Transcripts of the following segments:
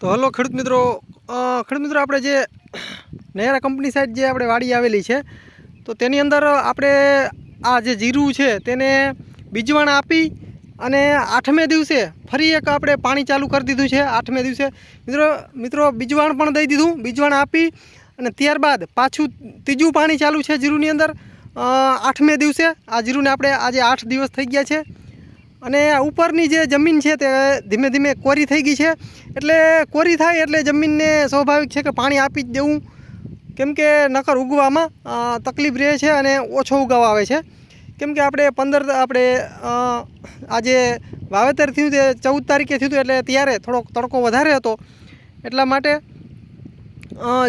તો હલો ખેડૂત મિત્રો ખેડૂત મિત્રો, આપણે જે નયારા કંપની સાઈડ જે આપણે વાડી આવેલી છે, તો તેની અંદર આપણે આ જે જીરું છે તેને બીજવાણ આપી અને આઠમે દિવસે ફરી એક આપણે પાણી ચાલુ કરી દીધું છે, આઠમે દિવસે. મિત્રો મિત્રો, બીજવાણ પણ દઈ દીધું, બીજવાણ આપી અને ત્યારબાદ પાછું ત્રીજું પાણી ચાલુ છે જીરુની અંદર. આઠમે દિવસે આ જીરુને આપણે આજે આઠ દિવસ થઈ ગયા છે. અને ઉપરની જે જમીન છે તે ધીમે ધીમે કોરી થઈ ગઈ છે. એટલે કોરી થાય એટલે જમીનને સ્વાભાવિક છે કે પાણી આપી જ દેવું. કેમ કે નકર ઉગવામાં તકલીફ રહે છે અને ઓછો ઉગાવ આવે છે. કેમ કે આપણે પંદર, આપણે આજે વાવેતર થયું તે ચૌદ તારીખે થયું એટલે ત્યારે થોડોક તડકો વધારે હતો. એટલા માટે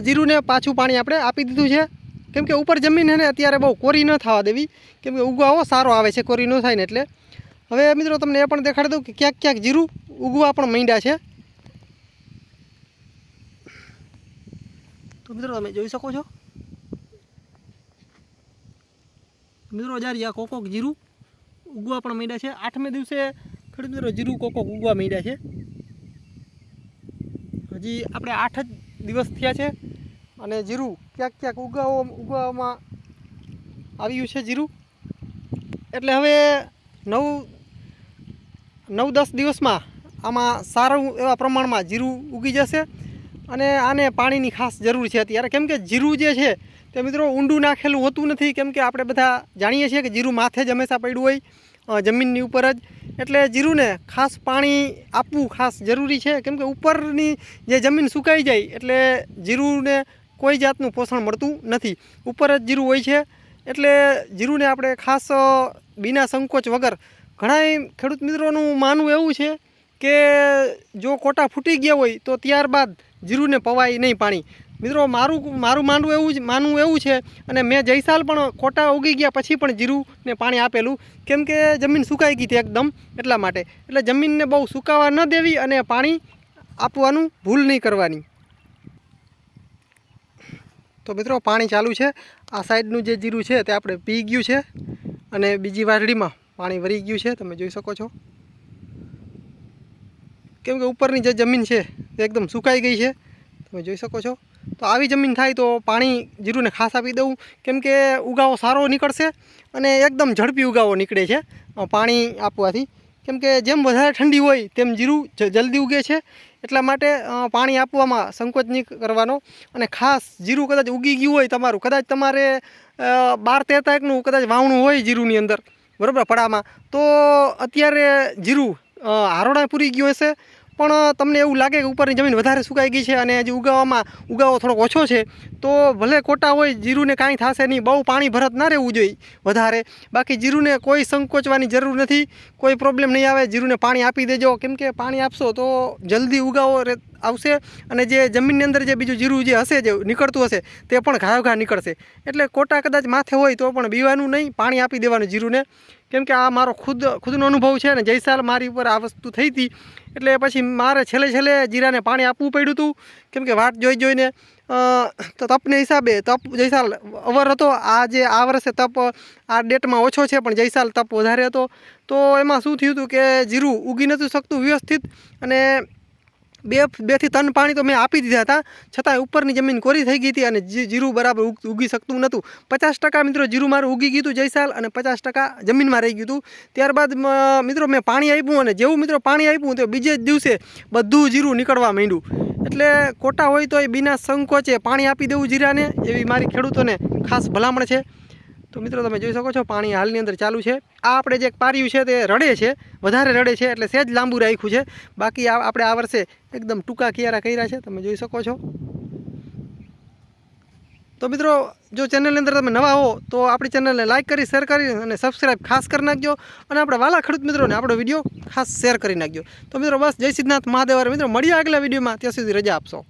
જીરુને પાછું પાણી આપણે આપી દીધું છે. કેમ કે ઉપર જમીન છે ને, અત્યારે બહુ કોરી ન થવા દેવી. કેમ કે ઉગાવો સારો આવે છે, કોરી ન થાય ને એટલે. હવે મિત્રો તમને એ પણ દેખાડી દઉં કે ક્યાંક ક્યાંક જીરું ઉગવા પણ માંડ્યા છે. તો મિત્રો તમે જોઈ શકો છો. મિત્રો જારી આ કોકોક જીરું ઉગવા પણ માંડ્યા છે, આઠમે દિવસે ખેડૂત મિત્રો જીરું કોકોક ઉગવા માંડ્યા છે. હજી આપણે આઠ જ દિવસ થયા છે અને જીરું ક્યાંક ક્યાંક ઉગાવો ઉગાવવામાં આવ્યું છે જીરું. એટલે હવે નવ નવ દસ દિવસમાં આમાં સારું એવા પ્રમાણમાં જીરું ઉગી જશે અને આને પાણીની ખાસ જરૂર છે અત્યારે. કેમ કે જીરું જે છે તે મિત્રો ઊંડું નાખેલું હોતું નથી. કેમ કે આપણે બધા જાણીએ છીએ કે જીરું માથે જ હંમેશા પડ્યું હોય જમીનની ઉપર જ. એટલે જીરુંને ખાસ પાણી આપવું ખાસ જરૂરી છે. કેમ કે ઉપરની જે જમીન સુકાઈ જાય એટલે જીરુંને કોઈ જાતનું પોષણ મળતું નથી. ઉપર જ જીરું હોય છે. એટલે જીરુંને આપણે ખાસ બિના સંકોચ વગર ઘણાય ખેડૂત મિત્રોનું માનવું એવું છે કે જો કોટા ફૂટી ગયા હોય તો ત્યારબાદ જીરુંને પવાય નહીં પાણી. મિત્રો, મારું મારું માનવું એવું જ, માનવું એવું છે અને મેં જયસાલ પણ કોટા ઉગી ગયા પછી પણ જીરુંને પાણી આપેલું. કેમ કે જમીન સુકાઈ ગઈ હતી એકદમ એટલા માટે. એટલે જમીનને બહુ સુકાવા ન દેવી અને પાણી આપવાનું ભૂલ નહીં કરવાની. તો મિત્રો, પાણી ચાલુ છે. આ સાઈડનું જે જીરું છે તે આપણે પી ગયું છે અને બીજી વારડીમાં પાણી વરી ગયું છે, તમે જોઈ શકો છો. કેમ કે ઉપરની જે જમીન છે, તે એકદમ સુકાઈ ગઈ છે, તમે જોઈ શકો છો. તો આવી જમીન થાય તો પાણી જીરુંને ખાસ આપી દઉં. કેમ કે ઉગાવો સારો નીકળશે અને એકદમ ઝડપી ઉગાવો નીકળે છે પાણી આપવાથી. કેમ કે જેમ વધારે ઠંડી હોય, તેમ જીરું જલ્દી ઉગે છે. એટલા માટે પાણી આપવામાં સંકોચ નહીં કરવાનો. અને ખાસ જીરું કદાચ ઉગી ગયું હોય તમારું, કદાચ તમારે બાર તેર તારીખનું કદાચ વાવણું હોય જીરુંની અંદર બરાબર પડામાં તો અત્યારે જીરું હારોડા પૂરી ગયું હશે પણ તમને એવું લાગે કે ઉપરની જમીન વધારે સુકાઈ ગઈ છે અને હજી ઉગાવામાં, ઉગાવો થોડોક ઓછો છે, તો ભલે કોટા હોય, જીરુને કાંઈ થશે નહીં, બહુ પાણી ભરત ના રહેવું જોઈએ વધારે. બાકી જીરુને કોઈ સંકોચવાની જરૂર નથી, કોઈ પ્રોબ્લેમ નહીં આવે, જીરુને પાણી આપી દેજો. કેમ કે પાણી આપશો તો જલ્દી ઉગાવો આવશે અને જે જમીનની અંદર જે બીજું જીરું જે હશે, જે નીકળતું હશે, તે પણ ઘા ઘા નીકળશે. એટલે કોટા કદાચ માથે હોય તો પણ બીવાનું નહીં, પાણી આપી દેવાનું જીરુને. કેમ કે આ મારો ખુદ, ખુદનો અનુભવ છે ને, જયસાલ મારી ઉપર આ વસ્તુ થઈ હતી. એટલે પછી મારે છેલ્લે છેલ્લે જીરાને પાણી આપવું પડ્યું હતું. કેમ કે વાટ જોઈ જોઈને તો તપને હિસાબે તપ, જયસાલ અવર હતો. આ જે આ વર્ષે તપ, આ ડેટમાં ઓછો છે, પણ જયસાલ તપ વધારે હતો. તો એમાં શું થયું હતું કે જીરું ઉગી નહોતું શકતું વ્યવસ્થિત. અને બે બેથી ત્રણ પાણી તો મેં આપી દીધા હતા. છતાં ઉપરની જમીન કોરી થઈ ગઈ હતી અને જીરું બરાબર ઉગી શકતું નહોતું. પચાસ ટકા મિત્રો જીરું મારું ઉગી ગયું હતું જયસાલ અને પચાસ ટકા જમીનમાં રહી ગયું હતું. ત્યારબાદ મિત્રો મેં પાણી આપ્યું અને જેવું મિત્રો પાણી આપ્યું તો બીજે જ દિવસે બધું જીરું નીકળવા માંડ્યું. એટલે કોટા હોય તો એ બીના સંકોચે પાણી આપી દેવું જીરાને એવી મારી ખેડૂતોને ખાસ ભલામણ છે. તો મિત્રો તમે જોઈ શકો છો, પાણી હાલની અંદર ચાલુ છે. આ આપણે જે પાર્યું છે તે રડે છે, વધારે રડે છે એટલે સહેજ લાંબુ રાખ્યું છે. બાકી આપણે આ વર્ષે એકદમ ટૂંકા કિયારા કર્યા છે, તમે જોઈ શકો છો. તો મિત્રો, જો ચેનલની અંદર તમે નવા હો, તો આપણી ચેનલને લાઇક કરી, શેર કરી અને સબસ્ક્રાઈબ ખાસ કરી નાખજો. અને આપણા વાલા ખેડૂત મિત્રોને આપણો વીડિયો ખાસ શેર કરી નાખજો. તો મિત્રો, બસ, જય સિદ્ધનાથ મહાદેવ. મિત્રો, મળીએ આગલા વિડીયોમાં, ત્યાં સુધી રજા આપશો.